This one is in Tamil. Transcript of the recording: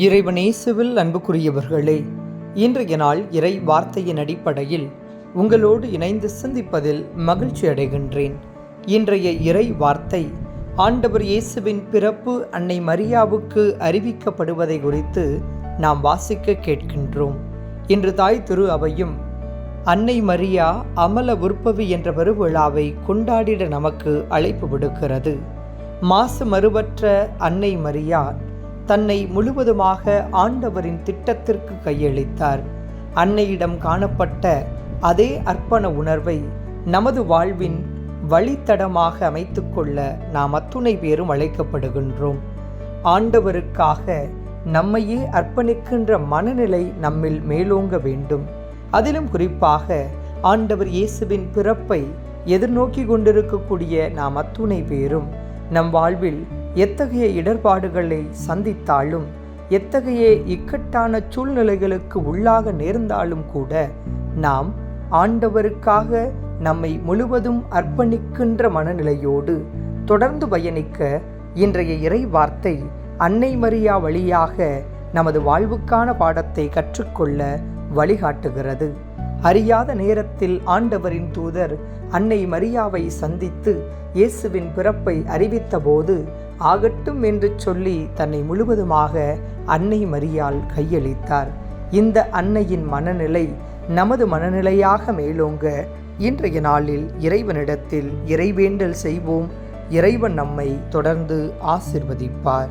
இறைவனேசுவில் அன்புக்குரியவர்களே இன்றைய நாள் இறை வார்த்தையின் அடிப்படையில் உங்களோடு இணைந்து சிந்திப்பதில் மகிழ்ச்சி அடைகின்றேன். இன்றைய இறை வார்த்தை ஆண்டவர் இயேசுவின் பிறப்பு அன்னை மரியாவுக்கு அறிவிக்கப்படுவதை குறித்து நாம் வாசிக்க கேட்கின்றோம். இன்று தாய் திரு அவையும் அன்னை மரியா அமல உற்பவி என்ற பெருவிழாவை கொண்டாடிட நமக்கு அழைப்பு விடுக்கிறது. மாசு மறுபற்ற அன்னை மரியா தன்னை முழுவதுமாக ஆண்டவரின் திட்டத்திற்கு கையளித்தார். அன்னையிடம் காணப்பட்ட அதே அர்ப்பண உணர்வை நமது வாழ்வின் வழித்தடமாக அமைத்துக்கொள்ள நாம் அத்துணை பேரும் அழைக்கப்படுகின்றோம். ஆண்டவருக்காக நம்மையே அர்ப்பணிக்கின்ற மனநிலை நம்மில் மேலோங்க வேண்டும். அதிலும் குறிப்பாக ஆண்டவர் இயேசுவின் பிறப்பை எதிர்நோக்கி கொண்டிருக்கக்கூடிய நாம் அத்துணை பேரும் நம் வாழ்வில் எத்தகைய இடர்பாடுகளை சந்தித்தாலும் எத்தகைய இக்கட்டான சூழ்நிலைகளுக்கு உள்ளாக நேர்ந்தாலும் கூட நாம் ஆண்டவருக்காக நம்மை முழுவதும் அர்ப்பணிக்கின்ற மனநிலையோடு தொடர்ந்து பயணிக்க இன்றைய இறை வார்த்தை அன்னை மரியா வழியாக நமது வாழ்வுக்கான பாடத்தை கற்றுக்கொள்ள வழிகாட்டுகிறது. அறியாத நேரத்தில் ஆண்டவரின் தூதர் அன்னை மரியாவை சந்தித்து இயேசுவின் பிறப்பை அறிவித்தபோது ஆகட்டும் என்று சொல்லி தன்னை முழுவதுமாக அன்னை மரியால் கையளித்தார். இந்த அன்னையின் மனநிலை நமது மனநிலையாக மேலோங்க இன்றைய நாளில் இறைவனிடத்தில் இறைவேண்டல் செய்வோம் இறைவன் நம்மை தொடர்ந்து ஆசிர்வதிப்பார்.